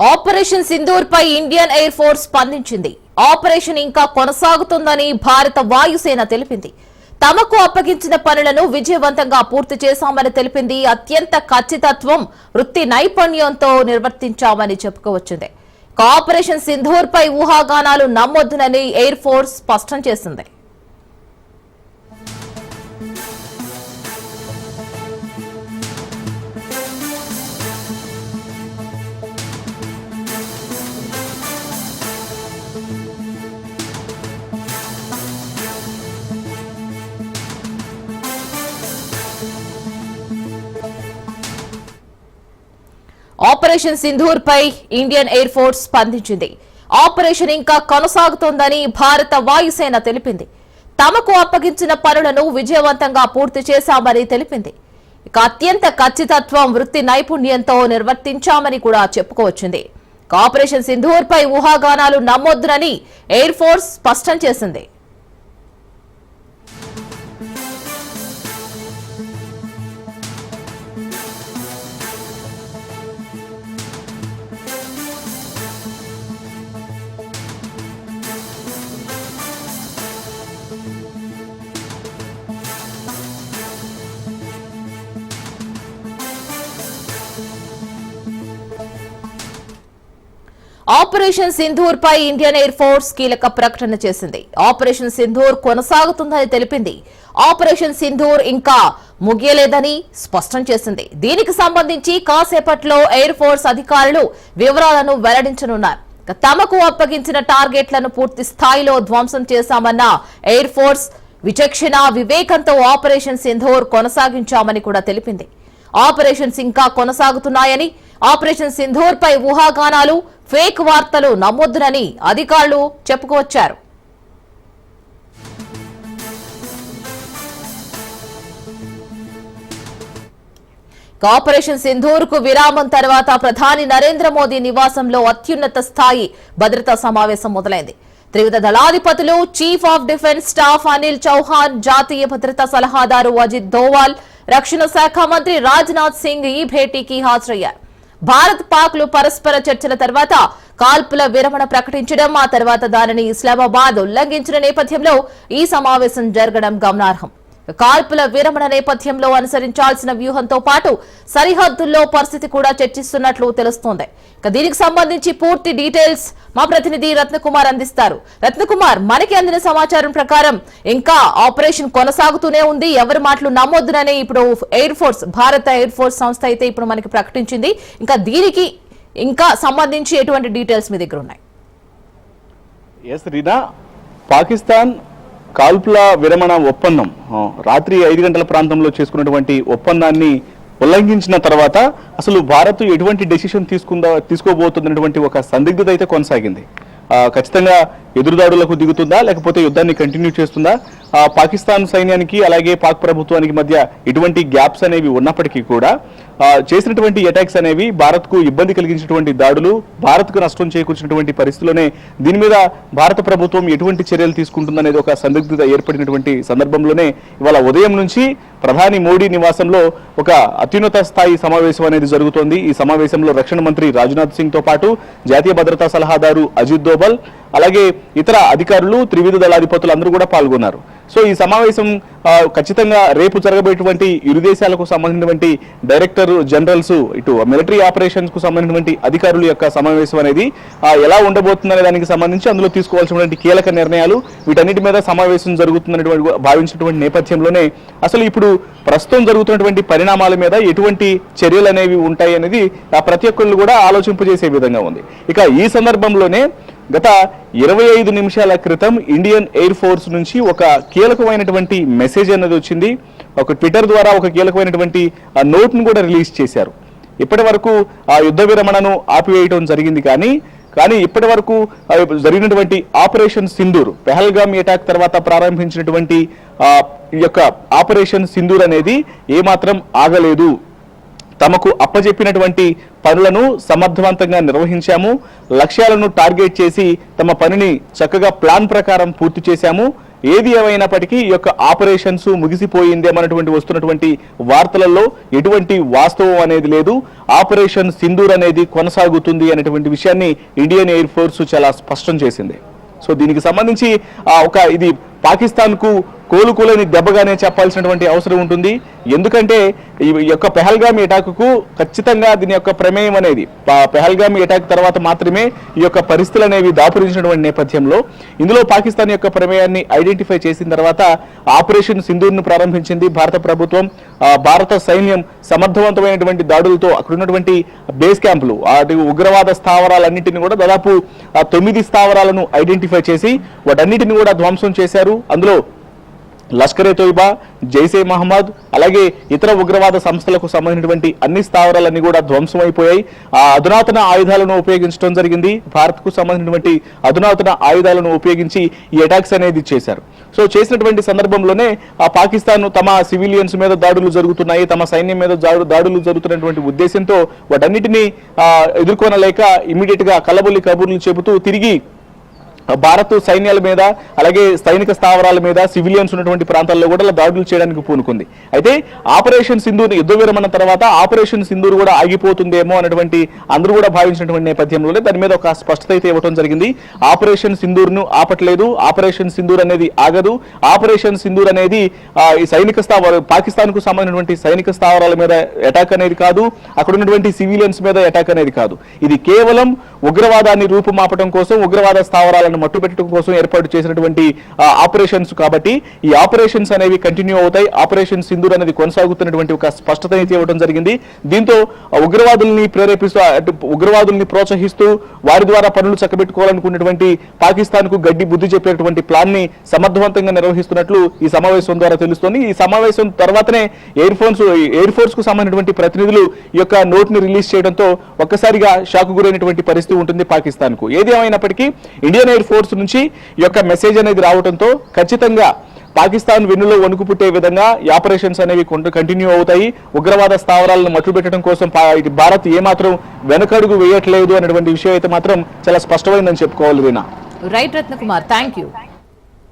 Operation Sindoor పై Indian air force స్పందించింది. Operation ఇంకా కొనసాగుతుందని భారత వాయుసేన తెలిపింది. తమకు అప్పగించిన పనులను విజయవంతంగా పూర్తి చేశామని తెలిపింది. అత్యంత ఖచ్చితత్వం వృత్తి నైపుణ్యంతో నిర్వర్తించామని చెప్పుకోవచ్చింది. ఆపరేషన్ సింధూర్ పై ఊహాగానాలు నమ్మొద్దునని ఎయిర్ ఫోర్స్ స్పష్టం చేసింది. ఆపరేషన్ సింధూర్ పై ఇండియన్ ఎయిర్ ఫోర్స్ స్పందించింది. ఆపరేషన్ ఇంకా కొనసాగుతోందని భారత వాయుసేన తెలిపింది. తమకు అప్పగించిన పనులను విజయవంతంగా పూర్తి చేశామని తెలిపింది. ఇక అత్యంత ఖచ్చితత్వం వృత్తి నైపుణ్యంతో నిర్వర్తించామని కూడా చెప్పుకోవచ్చింది. ఆపరేషన్ సింధూర్ పై ఊహాగానాలు నమ్మొద్దునని ఎయిర్ ఫోర్స్ స్పష్టం చేసింది. ఆపరేషన్ సింధూర్ పై ఇండియన్ ఎయిర్ ఫోర్స్ కీలక ప్రకటన చేసింది. ఆపరేషన్ సింధూర్ కొనసాగుతుందని తెలిపింది. ఆపరేషన్ సింధూర్ ఇంకా ముగియలేదని స్పష్టం చేసింది. దీనికి సంబంధించి కాసేపట్లో ఎయిర్ ఫోర్స్ అధికారులు వివరాలను వెల్లడించనున్నారు. తమకు అప్పగించిన టార్గెట్లను పూర్తి స్థాయిలో ధ్వంసం చేశామన్న ఎయిర్ ఫోర్స్ విచక్షణ వివేకంతో ఆపరేషన్ సింధూర్ కొనసాగించామని కూడా తెలిపింది. ఆపరేషన్స్ ఇంకా కొనసాగుతున్నాయని ఆపరేషన్ సింధూర్ పై ఊహాగానాలు ఫేక్ వార్తలు నమ్మొద్దునని అధికారులు చెప్పుకొచ్చారు. కార్పొరేషన్ ఆపరేషన్ సింధూర్కు విరామం తర్వాత ప్రధాని నరేంద్ర మోదీ నివాసంలో అత్యున్నత స్థాయి భద్రతా సమావేశం మొదలైంది. త్రివిధ దళాధిపతులు chief of defence staff Anil Chauhan జాతీయ భద్రతా సలహాదారు అజిత్ దోవాల్ రక్షణ శాఖ మంత్రి రాజ్నాథ్ సింగ్ ఈ భేటీకి హాజరయ్యారు. భారత్ పాక్లు పరస్పర చర్చల తర్వాత కాల్పుల విరమణ ప్రకటించడం ఆ తర్వాత దానిని ఇస్లామాబాద్ ఉల్లంఘించిన నేపథ్యంలో ఈ సమావేశం జరగడం గమనార్హం. కాల్పుల విరమణ నేపథ్యంలో అనుసరించాల్సిన వ్యూహంతో పాటు సరిహద్దుల్లో పరిస్థితి కూడా చర్చిస్తున్నట్లు తెలుస్తోంది. ఇక దీనికి సంబంధించి పూర్తి డీటెయిల్స్ మా ప్రతినిధి రత్నకుమార్ అందిస్తారు. రత్నకుమార్ మనకి అందిన సమాచారం ప్రకారం ఇంకా ఆపరేషన్ కొనసాగుతూనే ఉంది. ఎవరి మాటలు నమ్మొద్దునని ఇప్పుడు ఎయిర్ ఫోర్స్ భారత ఎయిర్ ఫోర్స్ సంస్థ అయితే ఇప్పుడు మనకి ప్రకటించింది. ఇంకా దీనికి ఇంకా సంబంధించి ఎటువంటి డీటెయిల్స్ మీ దగ్గర ఉన్నాయి? ఎస్ రీనా పాకిస్తాన్ కాల్పుల విరమణ ఒప్పందం రాత్రి ఐదు గంటల ప్రాంతంలో చేసుకున్నటువంటి ఒప్పందాన్ని ఉల్లంఘించిన తర్వాత అసలు భారత్ ఎటువంటి డెసిషన్ తీసుకుందా తీసుకోబోతున్నటువంటి ఒక సందిగ్ధత అయితే కొనసాగింది. ఖచ్చితంగా ఎదురుదాడులకు దిగుతుందా లేకపోతే యుద్ధాన్ని కంటిన్యూ చేస్తుందా పాకిస్తాన్ సైన్యానికి అలాగే పాక్ ప్రభుత్వానికి మధ్య ఇటువంటి గ్యాప్స్ అనేవి ఉన్నప్పటికీ కూడా చేసినటువంటి అటాక్స్ అనేవి భారత్కు ఇబ్బంది కలిగించినటువంటి దాడులు భారత్కు నష్టం చేకూర్చినటువంటి పరిస్థితిలోనే దీని మీద భారత ప్రభుత్వం ఎటువంటి చర్యలు తీసుకుంటుందనేది ఒక సందిగ్ధత ఏర్పడినటువంటి సందర్భంలోనే ఇవాళ ఉదయం నుంచి ప్రధాని మోడీ నివాసంలో ఒక అత్యున్నత స్థాయి సమావేశం అనేది జరుగుతోంది. ఈ సమావేశంలో రక్షణ మంత్రి రాజ్నాథ్ సింగ్తో పాటు జాతీయ భద్రతా సలహాదారు అజిత్ దోబల్ అలాగే ఇతర అధికారులు త్రివిధ దళాధిపతులు అందరూ కూడా పాల్గొన్నారు. సో ఈ సమావేశం ఖచ్చితంగా రేపు జరగబోయేటువంటి ఇరు దేశాలకు సంబంధించినటువంటి డైరెక్టర్ జనరల్స్ ఇటు మిలిటరీ ఆపరేషన్స్కు సంబంధించినటువంటి అధికారుల యొక్క సమావేశం అనేది ఎలా ఉండబోతుందనే దానికి సంబంధించి అందులో తీసుకోవాల్సినటువంటి కీలక నిర్ణయాలు వీటన్నిటి మీద సమావేశం జరుగుతున్నటువంటి భావించినటువంటి నేపథ్యంలోనే అసలు ఇప్పుడు ప్రస్తుతం జరుగుతున్నటువంటి పరిణామాల మీద ఎటువంటి చర్యలు అనేవి ఉంటాయి అనేది ఆ ప్రతి ఒక్కళ్ళు కూడా ఆలోచింపజేసే విధంగా ఉంది. ఇక ఈ సందర్భంలోనే గత ఇరవై ఐదు నిమిషాల క్రితం ఇండియన్ ఎయిర్ ఫోర్స్ నుంచి ఒక కీలకమైనటువంటి మెసేజ్ అనేది వచ్చింది. ఒక ట్విట్టర్ ద్వారా ఒక కీలకమైనటువంటి ఆ నోట్ను కూడా రిలీజ్ చేశారు. ఇప్పటి వరకు ఆ యుద్ధ విరమణను ఆపివేయటం జరిగింది కానీ కానీ ఇప్పటి వరకు జరిగినటువంటి ఆపరేషన్ సింధూర్ పెహల్గామ్ అటాక్ తర్వాత ప్రారంభించినటువంటి ఈ యొక్క ఆపరేషన్ సింధూర్ అనేది ఏమాత్రం ఆగలేదు. తమకు అప్పజెప్పినటువంటి పనులను సమర్థవంతంగా నిర్వహించాము లక్ష్యాలను టార్గెట్ చేసి తమ పనిని చక్కగా ప్లాన్ ప్రకారం పూర్తి చేశాము. ఏది ఏమైనప్పటికీ ఈ యొక్క ఆపరేషన్స్ ముగిసిపోయిందేమన్నటువంటి వస్తున్నటువంటి వార్తలలో ఎటువంటి వాస్తవం అనేది లేదు. ఆపరేషన్ సింధూర్ అనేది కొనసాగుతుంది అనేటువంటి విషయాన్ని ఇండియన్ ఎయిర్ ఫోర్స్ చాలా స్పష్టం చేసింది. సో దీనికి సంబంధించి ఒక ఇది పాకిస్తాన్కు కోలుకోలేని దెబ్బగానే చెప్పాల్సినటువంటి అవసరం ఉంటుంది. ఎందుకంటే ఈ యొక్క పెహల్గామి అటాక్కు ఖచ్చితంగా దీని యొక్క ప్రమేయం అనేది పెహల్గామి అటాక్ తర్వాత మాత్రమే ఈ యొక్క పరిస్థితులు అనేవి దాపురించినటువంటి నేపథ్యంలో ఇందులో పాకిస్తాన్ యొక్క ప్రమేయాన్ని ఐడెంటిఫై చేసిన తర్వాత ఆపరేషన్ సింధూర్ను ప్రారంభించింది భారత ప్రభుత్వం. భారత సైన్యం సమర్థవంతమైనటువంటి దాడులతో అక్కడ ఉన్నటువంటి బేస్ క్యాంపులు వాటి ఉగ్రవాద స్థావరాలన్నింటినీ కూడా దాదాపు తొమ్మిది స్థావరాలను ఐడెంటిఫై చేసి వాటన్నిటిని కూడా ధ్వంసం చేశారు. అందులో లష్కరే తోయిబా జైసే మహమ్మద్ అలాగే ఇతర ఉగ్రవాద సంస్థలకు సంబంధించినటువంటి అన్ని స్థావరాలన్నీ కూడా ధ్వంసం అయిపోయాయి ఆ అధునాతన ఆయుధాలను ఉపయోగించడం జరిగింది. భారత్కు సంబంధించినటువంటి అధునాతన ఆయుధాలను ఉపయోగించి ఈ అటాక్స్ అనేది చేశారు. సో చేసినటువంటి సందర్భంలోనే ఆ పాకిస్తాన్ తమ సివిలియన్స్ మీద దాడులు జరుగుతున్నాయి తమ సైన్యం మీద దాడు- దాడులు జరుగుతున్నటువంటి ఉద్దేశంతో వాటన్నిటినీ ఎదుర్కొనలేక ఇమీడియట్గా కలబొల్లి కబుర్లు చెబుతూ తిరిగి భారత్ సైన్యాల మీద అలాగే సైనిక స్థావరాల మీద సివిలియన్స్ ఉన్నటువంటి ప్రాంతాల్లో కూడా దాడులు చేయడానికి పూనుకుంది. అయితే ఆపరేషన్ సింధూర్ యుద్ధ విరమణ తర్వాత ఆపరేషన్ సింధూర్ కూడా ఆగిపోతుందేమో అటువంటి అందరూ కూడా భావించినటువంటి నేపథ్యంలోనే దాని మీద ఒక స్పష్టత అయితే ఇవ్వడం జరిగింది. ఆపరేషన్ సింధూర్ను ఆపట్లేదు. ఆపరేషన్ సింధూర్ అనేది ఆగదు. ఆపరేషన్ సింధూర్ అనేది ఈ సైనిక స్థావరాలు పాకిస్తాన్కు సంబంధించినటువంటి సైనిక స్థావరాల మీద అటాక్ అనేది కాదు. అక్కడ ఉన్నటువంటి సివిలియన్స్ మీద అటాక్ అనేది కాదు. ఇది కేవలం ఉగ్రవాదాన్ని రూపుమాపటం కోసం ఉగ్రవాద స్థావరాలను మట్టుపెట్టడం కోసం ఏర్పాటు చేసినటువంటి ఆపరేషన్స్ కాబట్టి ఈ ఆపరేషన్స్ అనేవి కంటిన్యూ అవుతాయి. ఆపరేషన్ సింధూర్ అనేది కొనసాగుతున్నటువంటి ఒక స్పష్టత అయితే ఇవ్వడం జరిగింది. దీంతో ఉగ్రవాదుల్ని ప్రేరేపిస్తూ అటు ఉగ్రవాదుల్ని ప్రోత్సహిస్తూ వారి ద్వారా పనులు చక్కబెట్టుకోవాలనుకున్నటువంటి పాకిస్తాన్కు గడ్డి బుద్ధి చెప్పేటువంటి ప్లాన్ని సమర్థవంతంగా నిర్వహిస్తున్నట్లు ఈ సమావేశం ద్వారా తెలుస్తోంది. ఈ సమావేశం తర్వాతనే ఎయిర్ ఫోర్స్ ఎయిర్ ఫోర్స్కు సంబంధించినటువంటి ప్రతినిధులు ఈ యొక్క నోట్ని రిలీజ్ చేయడంతో ఒక్కసారిగా షాక్ గురైనటువంటి పరిస్థితి ఉంటుంది పాకిస్తాన్కు ఏది ఏమైనప్పటికీ ఇండియన్ ఎయిర్ ఫోర్స్ నుంచి ఈ యొక్క మెసేజ్ అనేది రావడంతో ఖచ్చితంగా పాకిస్తాన్ వెన్నులో వణుకు పుట్టే విధంగా ఈ ఆపరేషన్స్ అనేవి కంటిన్యూ అవుతాయి. ఉగ్రవాద స్థావరాలను మట్టుబెట్టడం కోసం భారత్ ఏమాత్రం వెనకడుగు వేయట్లేదు అనేటువంటి విషయం అయితే మాత్రం చాలా స్పష్టమైందని చెప్పుకోవాలి Reena right Ratnakumar thank you